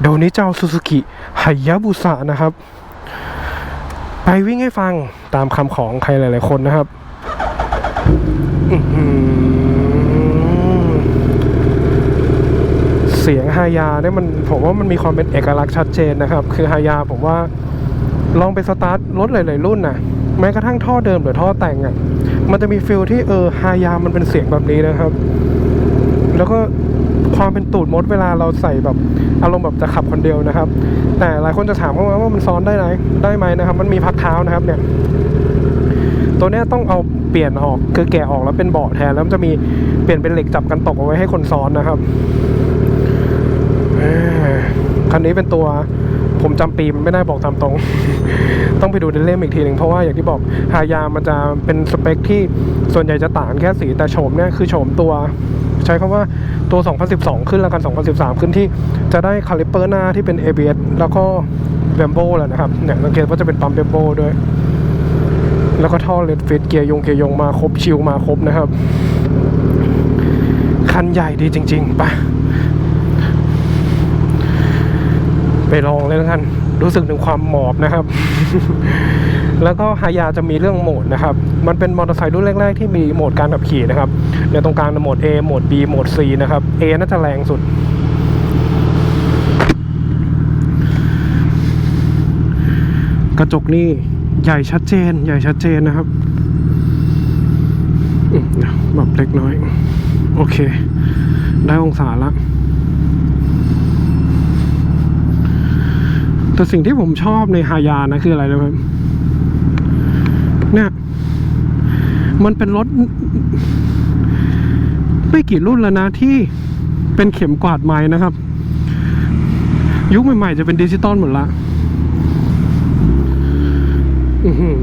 เดี๋ยววันนี้จะเอาซูซูกิไฮยาบุสะนะครับ ไปวิ่งให้ฟังตามคำของใครหลาย ๆ คนนะครับเสียงฮายาเนี่ยมันผมว่ามันมีความเป็นเอกลักษณ์ชัดเจนนะครับ คือฮายาผมว่าลองไปสตาร์ทรถหลาย ๆ รุ่นนะแม้กระทั่งท่อเดิมหรือท่อแต่งอะ มันจะมีฟิลที่เออฮายามันเป็นเสียงแบบนี้นะครับ แล้วก็ ความเป็นตูดมดเวลาเราใส่แบบอารมณ์แบบจะขับคนเดียวนะครับ แต่หลายคนจะถามเข้ามาว่ามันซ้อนได้ไหมได้ไหมนะครับ มันมีพักเท้านะครับเนี่ยตัวนี้ต้องเอาเปลี่ยนออกคือแกะออกแล้วเป็นเบาะแทนแล้วมันจะมีเปลี่ยนเป็นเหล็กจับกันตกเอาไว้ให้คนซ้อนนะครับคันนี้เป็นตัวผมจำปีมันไม่ได้บอกตามตรง ต้องไปดูในเล่มอีกทีหนึ่งเพราะว่าอย่างที่บอกฮายามันจะเป็นสเปคที่ส่วนใหญ่จะต่างแค่สีแต่โฉมเนี่ยคือโฉมตัว ช้คำว่าตัว 2012 ขึ้นแล้วกัน 2013 ขึ้นที่จะได้คาลิปเปอร์หน้าที่เป็น ABS แล้วก็แบมโบแหละนะครับเนี่ยสังเกตว่าจะเป็นปั๊มแบมโบด้วย แล้วก็ท่อเลดฟิตเกียร์ยงเกียร์ยงมาครบชิลมาครบนะครับ คันใหญ่ดีจริงๆไปไปลองเลยแล้วกันรู้สึกถึงความหมอบนะครับ แล้วก็ฮายาจะมีเรื่องโหมดนะครับ มันเป็นมอเตอร์ไซค์รุ่นแรก ๆ ที่มีโหมดการขับขี่นะครับในตรงกลางโหมด A โหมด B โหมด C นะครับ A น่าจะแรงสุด กระจกนี่ใหญ่ชัดเจน ใหญ่ชัดเจนนะครับแบบเล็กน้อย โอเค ได้องศาละแต่สิ่งที่ผมชอบในฮายานะคืออะไรรู้ไหม เนี่ยมันเป็นรถ ไม่กี่รุ่นแล้วนะที่เป็นเข็มกวาดไม้นะครับ ยุคใหม่ๆจะเป็นดิจิตอลหมดละอือหือ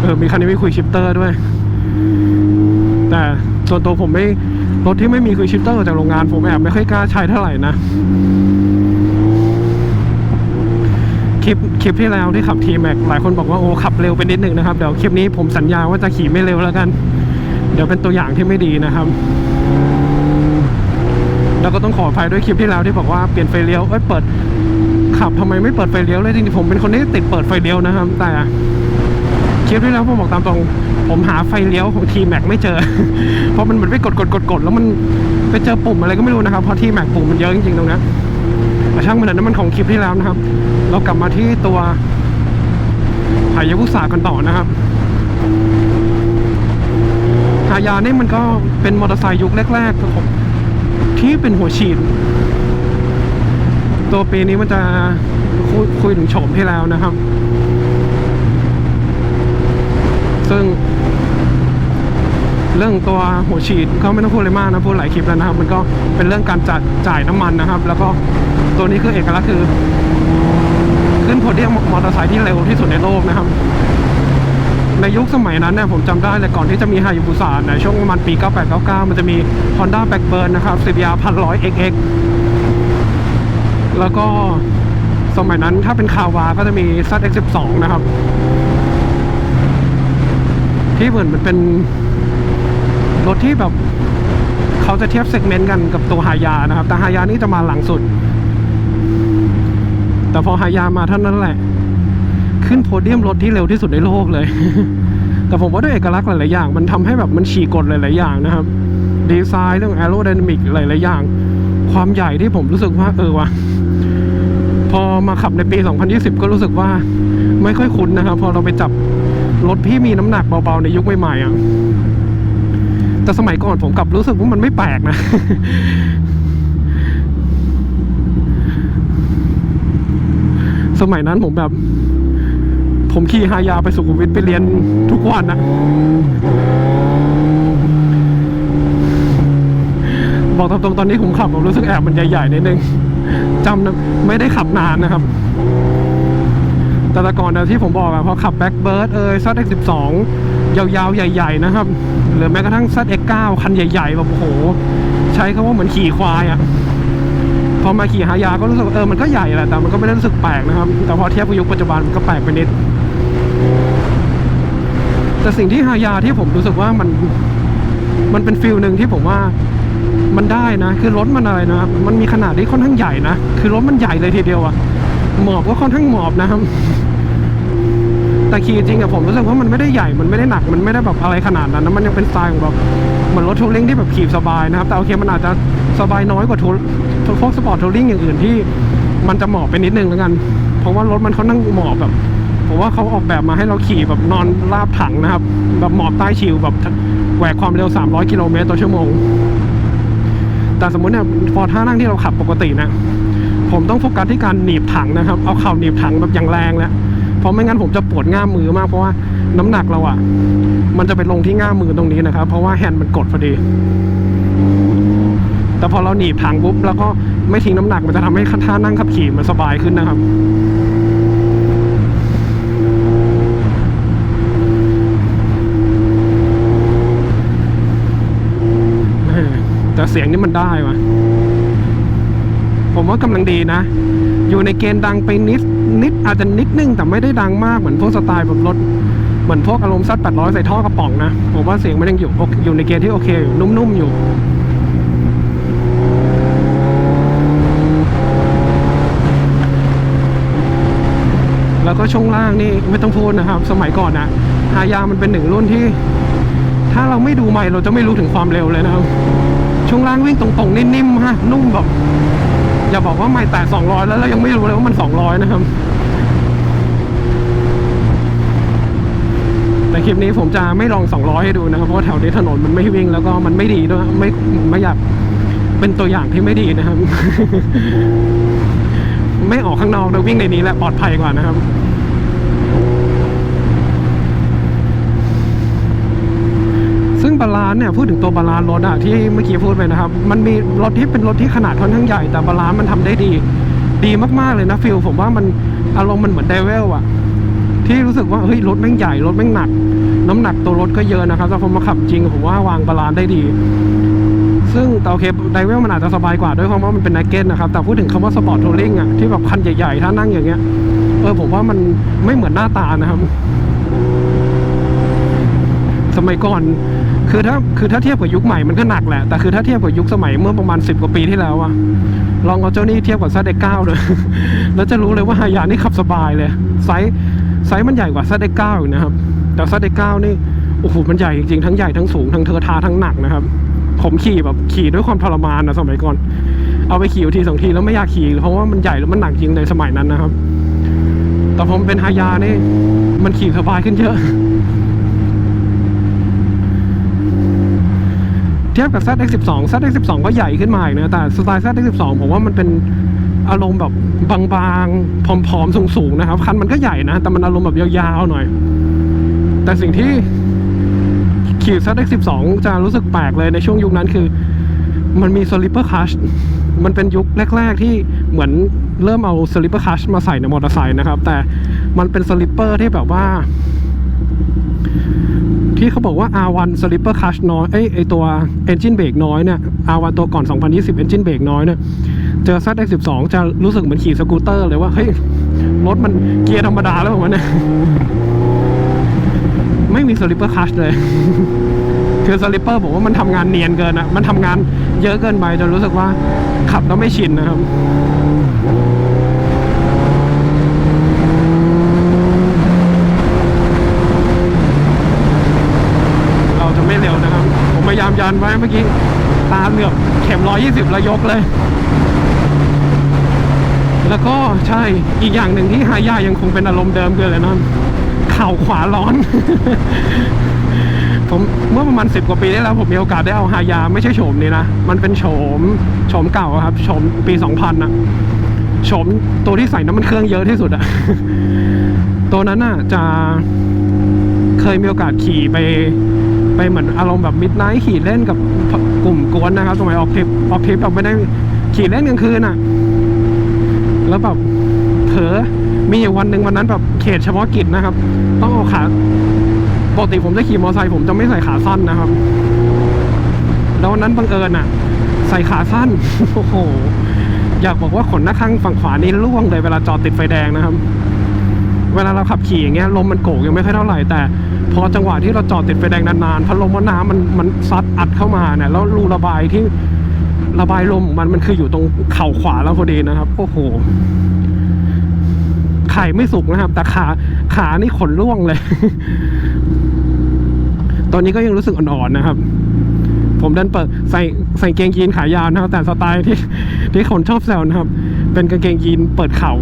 เออมีคันนี้มีคุยชิปเตอร์ด้วย แต่ส่วนตัวผมไม่ รถที่ไม่มีคุยชิปเตอร์จากโรงงานผมแอบไม่ค่อยกล้าใช้เท่าไหร่นะ คลิปคลิปที่แล้วที่ขับทีแม็กหลายคนบอกว่าโอ้ขับเร็วไปนิดหนึ่งนะครับ เดี๋ยวคลิปนี้ผมสัญญาว่าจะขี่ไม่เร็วแล้วกัน เดี๋ยวเป็นตัวอย่างที่ไม่ดีนะครับ แล้วก็ต้องขออภัยด้วยคลิปที่แล้วที่บอกว่าเปลี่ยนไฟเลี้ยวเอ้ยเปิดขับทำไมไม่เปิดไฟเลี้ยวเลยจริงๆผมเป็นคนที่ติดเปิดไฟเลี้ยวนะครับ แต่คลิปที่แล้วผมบอกตามตรง ผมหาไฟเลี้ยวของทีแม็กไม่เจอ เพราะมันเหมือนไปกดกดกดกดแล้วมันไปเจอปุ่มอะไรก็ไม่รู้นะครับเพราะทีแม็กปุ่มมันเยอะจริงๆตรงนี้แต่ ช่างมันนั้นมันของคลิปที่แล้วนะครับ เรากลับมาที่ตัวหายาวุสากันต่อนะครับหายานี่มันก็เป็นมอเตอร์ไซค์ยุคแรกๆครับผมที่เป็นหัวฉีด ตัวปีนี้มันจะคุยคุยถึงโฉมที่แล้วนะครับ ซึ่ง เรื่องตัวหัวฉีดก็ไม่ต้องพูดอะไรมากนะพูดหลายคลิปแล้วนะครับ มันก็เป็นเรื่องการจัดจ่ายน้ำมันนะครับ แล้วก็ ตัวนี้คือเอกลักษณ์คือ ขึ้นโพเดียมมอเตอร์ไซค์ที่เร็วที่สุดในโลกนะครับ ในยุคสมัยนั้นเนี่ยผมจำได้เลยก่อนที่จะมีไฮยุบุสานในช่วงประมาณปี 9899 มันจะมี Honda Blackbird นะครับ CBR 1,100 XX แล้วก็สมัยนั้นถ้าเป็นคาวาก็จะมี ZX12 นะครับ ที่เหมือนมันเป็นรถที่แบบ เขาจะเทียบเซกเมนต์กันกับตัวฮายานะครับ แต่ฮายานี่จะมาหลังสุด แต่พอฮายามาเท่านั้นแหละ ขึ้นโพเดียมรถที่เร็วที่สุดในโลกเลย แต่ผมว่าด้วยเอกลักษณ์หลาย ๆ อย่าง มันทำให้แบบมันฉีกกฎหลาย ๆ อย่างนะครับ ดีไซน์เรื่องแอโร d y นามิกหลาย ๆ อย่าง ความใหญ่ที่ผมรู้สึกว่าเออวะพอมาขับในปี 2020 ก็รู้สึกว่าไม่ค่อยคุ้นนะครับ พอเราไปจับรถพี่มีน้ำหนักเบา ๆ ในยุคใหม่ ๆ อะ แต่สมัยก่อนผมกลับรู้สึกว่ามันไม่แปลกนะ สมัยนั้นผมแบบ ผมขี่ฮายาไปสุขุมวิทไปเรียนทุกวันนะบอกตรงๆตอนนี้ผมขับผมรู้สึกแอบมันใหญ่ๆนิดนึงจำนะไม่ได้ขับนานนะครับ แต่แต่ก่อนนะที่ผมบอกอะพอขับแบ็คเบิร์ดเอยซัดเอ็กสิบสองยาวๆ ใหญ่ ๆ นะครับ หรือแม้กระทั่งซัดเอ็กเก้าคันใหญ่ๆแบบโอ้โห ใช้คำว่าเหมือนขี่ควายอะ พอมาขี่ฮายาก็รู้สึกเออมันก็ใหญ่แหละแต่มันก็ไม่ได้รู้สึกแปลกนะครับ แต่พอเทียบกับยุคปัจจุบันมันก็แปลกไปนิด แต่สิ่งที่ฮายาที่ผมรู้สึกว่ามันมันเป็นฟิลหนึ่งที่ผมว่ามันได้นะ คือรถมันอะไรนะครับมันมีขนาดที่ค่อนข้างใหญ่นะ คือรถมันใหญ่เลยทีเดียวอะหมอบก็ค่อนข้างหมอบนะครับ แต่ขี่จริงอะผมรู้สึกว่ามันไม่ได้ใหญ่ มันไม่ได้หนัก มันไม่ได้แบบอะไรขนาดนั้นนะมันยังเป็นสไตล์ของแบบเหมือนรถทัวริงที่แบบขี่สบายนะครับ แต่โอเคมันอาจจะสบายน้อยกว่าทัว พวกสปอร์ตทัวริงอย่างอื่นที่มันจะหมอบไปนิดนึงแล้วกัน เพราะว่ารถมันเขานั่งหมอบแบบผมว่าเขาออกแบบมาให้เราขี่แบบนอนราบถังนะครับ แบบหมอบใต้ชิวแบบแหวกความเร็ว 300 กิโลเมตรต่อชั่วโมง แต่สมมติเนี่ยพอท่านั่งที่เราขับปกตินะ ผมต้องโฟกัสที่การหนีบถังนะครับ เอาเข่าหนีบถังแบบอย่างแรงแล้วเพราะไม่งั้นผมจะปวดง่ามมือมากเพราะว่าน้ำหนักเราอะ่ะ มันจะไปลงที่ง่ามมือตรงนี้นะครับ เพราะว่าแฮนด์มันกดพอดี แต่พอเราหนีบถังปุ๊บแล้วก็ไม่ทิ้งน้ำหนักมันจะทำให้ท่านั่งขับขี่มันสบายขึ้นนะครับแต่เสียงนี่มันได้วะผมว่ากำลังดีนะ อยู่ในเกณฑ์ดังไปนิดนิดอาจจะนิดนึงแต่ไม่ได้ดังมากเหมือนพวกสไตล์แบบรถเหมือนพวกอารมณ์ซัด800 ใส่ท่อกระป๋องนะ ผมว่าเสียงมันยังอยู่อยู่ในเกณฑ์ที่โอเคอยู่นุ่มๆอยู่ แล้วก็ช่วงล่างนี่ไม่ต้องพูดนะครับ สมัยก่อนอะฮายามันเป็นหนึ่งรุ่นที่ ถ้าเราไม่ดูใหม่เราจะไม่รู้ถึงความเร็วเลยนะครับช่วงล่างวิ่งตรงๆนิ่มๆฮะนุ่มแบบอย่าบอกว่าไม่แตะ200 แล้วเรายังไม่รู้เลยว่ามัน 200 นะครับ แต่คลิปนี้ผมจะไม่ลอง 200 ให้ดูนะครับ เพราะว่าแถวนี้ถนนมันไม่วิ่งแล้วก็มันไม่ดีด้วยไม่ไม่อยากเป็นตัวอย่างที่ไม่ดีนะครับ ไม่ออกข้างนอกนะวิ่งในนี้แหละปลอดภัยกว่านะครับซึ่งบาลานเนี่ยพูดถึงตัวบาลานรถอะที่เมื่อกี้พูดไปนะครับ มันมีรถที่เป็นรถที่ขนาดค่อนข้างใหญ่แต่บาลานมันทำได้ดี ดีมากๆเลยนะฟิลผมว่ามันอารมณ์มันเหมือนเดวิลอะที่รู้สึกว่าเฮ้ยรถแม่งใหญ่รถแม่งหนัก น้ำหนักตัวรถก็เยอะนะครับแต่พอมาขับจริงผมว่าวางบาลานได้ดี ซึ่งแต่โอเคไดเวลมันอาจจะสบายกว่าด้วยความว่ามันเป็นนักเก็ตนะครับ แต่พูดถึงคำว่าสปอร์ตทัวริงอะที่แบบคันใหญ่ๆ ถ้านั่งอย่างเงี้ย เออผมว่ามันไม่เหมือนหน้าตานะครับ สมัยก่อน คือถ้าคือถ้าเทียบกับยุคใหม่มันก็หนักแหละ แต่คือถ้าเทียบกับยุคสมัยเมื่อประมาณสิบกว่าปีที่แล้วอะลองเอาเจ้านี่เทียบกับซาเดกเก้าเลยแล้วจะรู้เลยว่าฮายานี่ขับสบายเลย ไซส์ไซส์มันใหญ่กว่าซาเดกเก้าอยู่นะครับ แต่ซาเดกเก้านี่โอ้โหมันใหญ่จริงๆทั้งใหญ่ทั้งสูงทั้งเทอทาทั้งหนักนะครับ ผมขี่แบบขี่ด้วยความทรมานนะสมัยก่อน เอาไปขี่ทีสองทีแล้วไม่อยากขี่เพราะว่ามันใหญ่แล้วมันหนักจริงในสมัยนั้นนะครับ แต่พอมันเป็นฮายานี่มันขี่สบายขึ้นเยอะ เทียบกับ ZX12 ZX12 ก็ใหญ่ขึ้นมาอีกนะแต่สไตล์ ZX12 ผมว่ามันเป็นอารมณ์แบบบางๆ ผอมๆ สูงๆ นะครับ คันมันก็ใหญ่นะ แต่มันอารมณ์แบบยาวๆ หน่อย แต่สิ่งที่ ขี่ ZX12 จะรู้สึกแปลกเลยในช่วงยุคนั้นคือ มันมี slipper clutch มันเป็นยุคแรก ๆ ที่เหมือนเริ่มเอา slipper clutch มาใส่ในมอเตอร์ไซค์นะครับ แต่มันเป็น slipper ที่แบบว่าที่เขาบอกว่า R1 Slipper Clutch น้อยเอ้ยไอตัว Engine Brake น้อยเนี่ย R1 ตัวก่อน 2020 Engine Brake น้อยเนี่ย เจอ ZX12 จะรู้สึกเหมือนขี่สกูตเตอร์เลยว่า เฮ้ย รถมันเกียร์ธรรมดาแล้วผมว่าเนี่ย ม่มี Slipper Clutch เลย คือ Slipper ผมว่ามันทำงานเนียนเกินอะมันทำงานเยอะเกินไปจนรู้สึกว่าขับแล้วไม่ชินนะครับเราจะไม่เร็วนะครับผมพยายามยันไว้เมื่อกี้ตาเหลือบเข็มร้อยยี่สิบแล้วยกเลย แล้วก็ใช่อีกอย่างหนึ่งที่หายายังคงเป็นอารมณ์เดิมเกินเลยนะ ข่าขวาร้อน ผมเมื่อประมาณสิบกว่าปีที่แล้ว ผมมีโอกาสได้เอาฮายา ไม่ใช่โฉมนี้นะ มันเป็นโฉมโฉมเก่าครับโฉมปีสองพันอะโฉมตัวที่ใส่น้ำมันเครื่องเยอะที่สุดอะตัวนั้นน่ะจะเคยมีโอกาสขี่ไปไปเหมือนอารมณ์แบบมิดไนท์ขี่เล่นกับกลุ่มกวนนะครับสมัยออกทริปออกทริปแบบไม่ได้ขี่เล่นกลางคืนอะแล้วแบบเผลอ มีอยู่วันหนึ่งวันนั้นแบบเขตเฉพาะกิจนะครับ ต้องเอาขาปกติผมจะขี่มอเตอร์ไซค์ผมจะไม่ใส่ขาสั้นนะครับ แล้ววันนั้นบังเอิญอะ ใส่ขาสั้นโอ้โหอยากบอกว่าขนหน้าข้างฝั่งขวานี่ร่วงเลยเวลาจอดติดไฟแดงนะครับ เวลาเราขับขี่อย่างเงี้ยลมมันโกกยังไม่ค่อยเท่าไหร่แต่ พอจังหวะที่เราจอดติดไฟแดงนานๆพัดลมว่าน้ำมันมันซัดอัดเข้ามาเนี่ยแล้วรูระบายที่ระบายลมมันมันคืออยู่ตรงเข่าขวาแล้วพอดีนะครับ โอ้โห ไข่ไม่สุกนะครับ แต่ขาขานี่ขนร่วงเลย ตอนนี้ก็ยังรู้สึกอ่อนๆนะครับ ผมดินเปิดใส่ใส่เกงยีนขายาวนะครับ แต่สไตล์ที่ที่คนชอบแซวนะครับ เป็นกางเกงยีนเปิดเข่า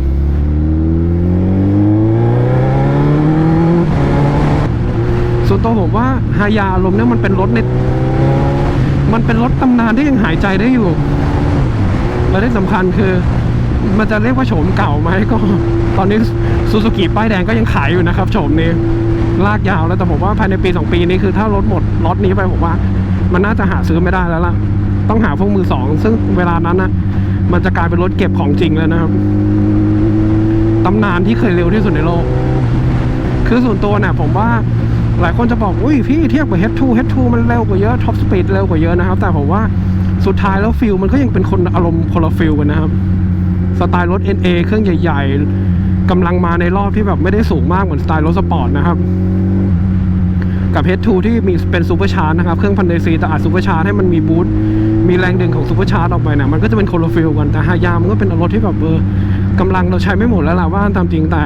ส่วนตัวผมว่าฮายาอารมณ์เนี่ยมันเป็นรถในมันเป็นรถตำนานที่ยังหายใจได้อยู่และที่สำคัญคือ มันจะเรียกว่าโฉมเก่าไหมก็ ตอนนี้ซูซูกิป้ายแดงก็ยังขายอยู่นะครับโฉมนี้ลากยาวแล้วแต่ผมว่าภายในปีสองปีนี้คือถ้ารถหมดรถนี้ไปผมว่า มันน่าจะหาซื้อไม่ได้แล้วล่ะ ต้องหาพวกมือสอง ซึ่งเวลานั้นนะมันจะกลายเป็นรถเก็บของจริงแล้วนะครับตำนานที่เคยเร็วที่สุดในโลก คือส่วนตัวเนี่ยผมว่าหลายคนจะบอก อุ้ยพี่เทียบกับ H2 H2 มันเร็วกว่าเยอะท็อปสปีดเร็วกว่าเยอะนะครับ แต่ผมว่าสุดท้ายแล้วฟิลมันก็ยังเป็นคนอารมณ์คนละฟิลกันนะครับ สไตล์รถ NA เครื่องใหญ่ ๆกำลังมาในรอบที่แบบไม่ได้สูงมากเหมือนสไตล์รถสปอร์ตนะครับ กับ H2 ที่มีเป็นซูเปอร์ชาร์จนะครับ เครื่องพันเดซีแต่อัดซูเปอร์ชาร์จให้มันมีบูทมีแรงดึงของซูเปอร์ชาร์จออกไปเนี่ยมันก็จะเป็นโคนลฟิลกันแต่ฮายามันก็เป็นรถที่แบบเออกำลังเราใช้ไม่หมดแล้วล่ะว่าตามจริงแต่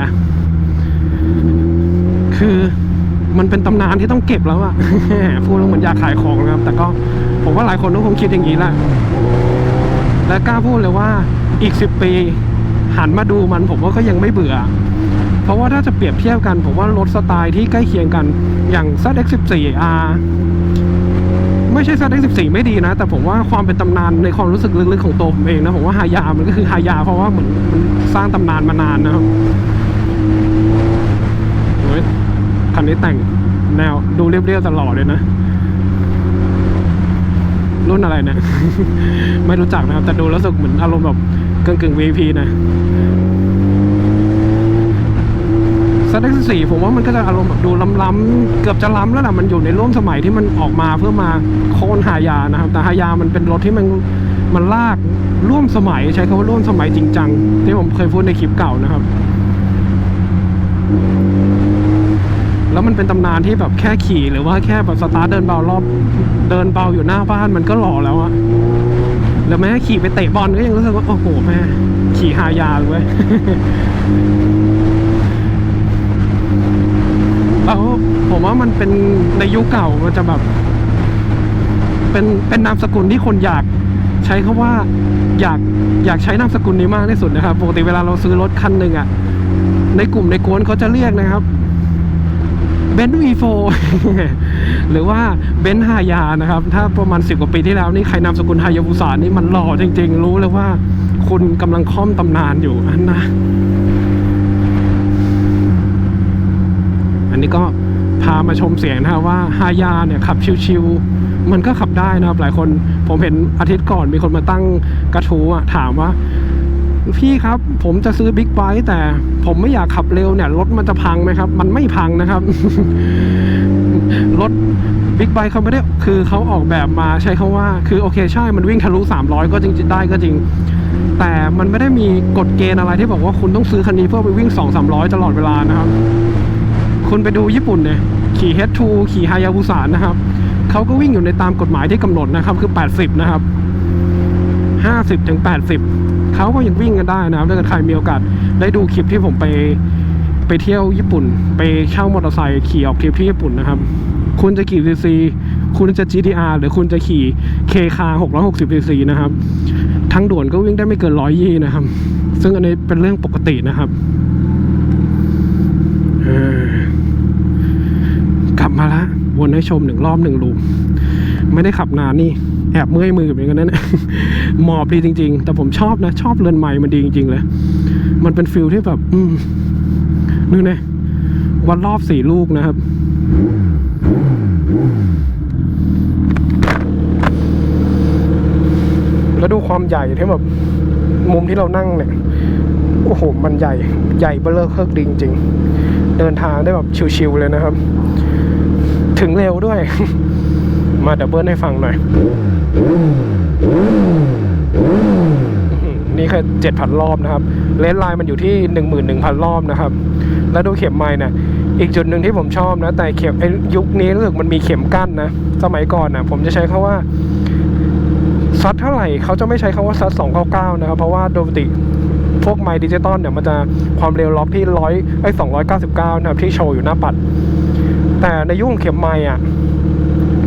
คือมันเป็นตำนานที่ต้องเก็บแล้วอะพูดแล้วเหมือนอยากขายของนะครับ แต่ก็ผมว่าหลายคนก็คงคิดอย่างนี้แหละ และกล้าพูดเลยว่าอีกสิบปี หันมาดูมันผมว่าก็ยังไม่เบื่อ เพราะว่าถ้าจะเปรียบเทียบกันผมว่ารถสไตล์ที่ใกล้เคียงกันอย่าง ZX14R ไม่ใช่ ZX14 ไม่ดีนะ แต่ผมว่าความเป็นตำนานในความรู้สึกลึกๆของตัวผมเองนะ ผมว่าฮายามันก็คือฮายาเพราะว่าเหมือนมันสร้างตำนานมานานนะครับเฮ้ยคันนี้แต่งแนวดูเรียบๆตลอดเลยนะ รุ่นอะไรเนี่ยไม่รู้จักนะครับ แต่ดูแล้วรู้สึกเหมือนอารมณ์แบบกึ่งกึ่ง VP นะซัดสี่ผมว่ามันก็จะอารมณ์แบบดูล้ำๆเกือบจะล้ำแล้วล่ะมันอยู่ในร่วมสมัยที่มันออกมาเพื่อมาโค่นหายานะครับ แต่หายามันเป็นรถที่มันมันลากร่วมสมัยใช้คำว่าร่วมสมัยจริงจังที่ผมเคยพูดในคลิปเก่านะครับ แล้วมันเป็นตำนานที่แบบแค่ขี่หรือว่าแค่แบบสตาร์ทเดินเบารอบ เดินเบาอยู่หน้าบ้านมันก็หล่อแล้วอะหรือแม้ขี่ไปเตะบอลก็ยังรู้สึกว่าโอ้โหแม่ขี่หายาเลยเว้ยแล้วผมว่ามันเป็นในยุคเก่ามันจะแบบ เป็นเป็นนามสกุลที่คนอยากใช้คาว่าอยากอยากใช้นามสกุลนี้มากที่สุดนะครับปกติเวลาเราซื้อรถคันหนึ่งอะในกลุ่มในกวนเขาจะเรียกนะครับ เบนซ์วีโฟหรือว่าเบนซ์ฮายานะครับ ถ้าประมาณสิบกว่าปีที่แล้วนี่ใครนามสกุลฮายาบุสานี่มันหล่อจริง ๆ รู้เลยว่าคุณกำลังค่อมตำนานอยู่อันนะอันนี้ก็พามาชมเสียงนะว่าฮายาเนี่ยขับชิวๆมันก็ขับได้นะครับ หลายคนผมเห็นอาทิตย์ก่อนมีคนมาตั้งกระทู้ถามว่า พี่ครับ ผมจะซื้อบิ๊กไบค์แต่ผมไม่อยากขับเร็วเนี่ยรถมันจะพังไหมครับ มันไม่พังนะครับ รถบิ๊กไบค์เขาไม่ได้คือเขาออกแบบมาใช้คาว่า คือโอเคใช่มันวิ่งทะลุ 300 ก็จริงได้ก็จริง แต่มันไม่ได้มีกฎเกณฑ์อะไรที่บอกว่าคุณต้องซื้อคันนี้เพื่อไปวิ่ง 2 300 ตลอดเวลานะครับ คุณไปดูญี่ปุ่นเนี่ยขี่ H2 ขี่ฮายาบุสานะครับเขาก็วิ่งอยู่ในตามกฎหมายที่กำหนดนะครับ คือ 80 นะครับ 50ถึง80 เขาก็ยังวิ่งกันได้นะครับถ้าเกิดใครมีโอกาสได้ดูคลิปที่ผมไปไปเที่ยวญี่ปุ่น ไปเช่ามอเตอร์ไซค์ขี่ออกทริปที่ญี่ปุ่นนะครับ คุณจะขี่ CC คุณจะ GTR หรือคุณจะขี่ KK 660 cc นะครับทั้งด่วนก็วิ่งได้ไม่เกินร้อยยี่นะครับ ซึ่งอันนี้เป็นเรื่องปกตินะครับกลับมาละวนให้ชมหนึ่งรอบหนึ่งลูปไม่ได้ขับนานนี่ แอบเมื่อยมือเหมือนกันนะเนี่ยหมอบดีจริง ๆ แต่ผมชอบนะ ชอบเรือนไม้มันดีจริง ๆ เลย มันเป็นฟิลที่แบบ อืมนู่นไงวันรอบสี่ลูกนะครับแล้วดูความใหญ่ที่แบบมุมที่เรานั่งเนี่ย โอ้โห มันใหญ่ใหญ่เบ้อเร่อเคิกดีจริงๆเดินทางได้แบบชิวๆเลยนะครับ ถึงเร็วด้วย มาดับเบิลให้ฟังหน่อย นี่แค่เจ็ดพันรอบนะครับ เลนไลน์มันอยู่ที่หนึ่งหมื่นหนึ่งพันรอบนะครับ แล้วดูเข็มไม้นี่ยอีกจุดหนึ่งที่ผมชอบนะ แต่เข็มยุคนี้รู้สึกมันมีเข็มกั้นนะ สมัยก่อนนะผมจะใช้คาว่าซัดเท่าไหร่เขาจะไม่ใช้คำว่าซัด299นะครับ เพราะว่าโดยปกติพวกไมค์ดิจิตอลเนี่ยมันจะความเร็วล็อกที่ร้อยไอ้299นะครับที่โชว์อยู่หน้าปัด แต่ในยุคเข็มไมค์อะ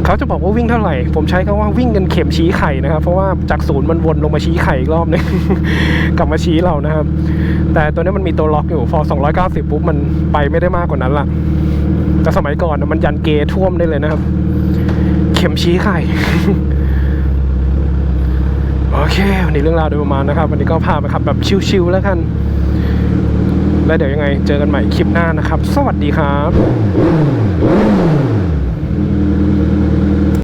เขาจะบอกว่าวิ่งเท่าไหร่ ผมใช้คำว่าวิ่งกันเข็มชี้ไข่นะครับ เพราะว่าจากศูนย์มันวนลงมาชี้ไข่อีกรอบนึง กลับมาชี้เรานะครับ แต่ตัวนี้มันมีตัวล็อกอยู่ พอ 290 ปุ๊บมันไปไม่ได้มากกว่านั้นละแต่สมัยก่อนมันยันเกยท่วมได้เลยนะครับ เข็มชี้ไข่ โอเค วันนี้เรื่องราวโดยประมาณนะครับ วันนี้ก็พาไปขับแบบชิวๆแล้วกัน แล้วเดี๋ยวยังไง เจอกันใหม่คลิปหน้านะครับ สวัสดีครับ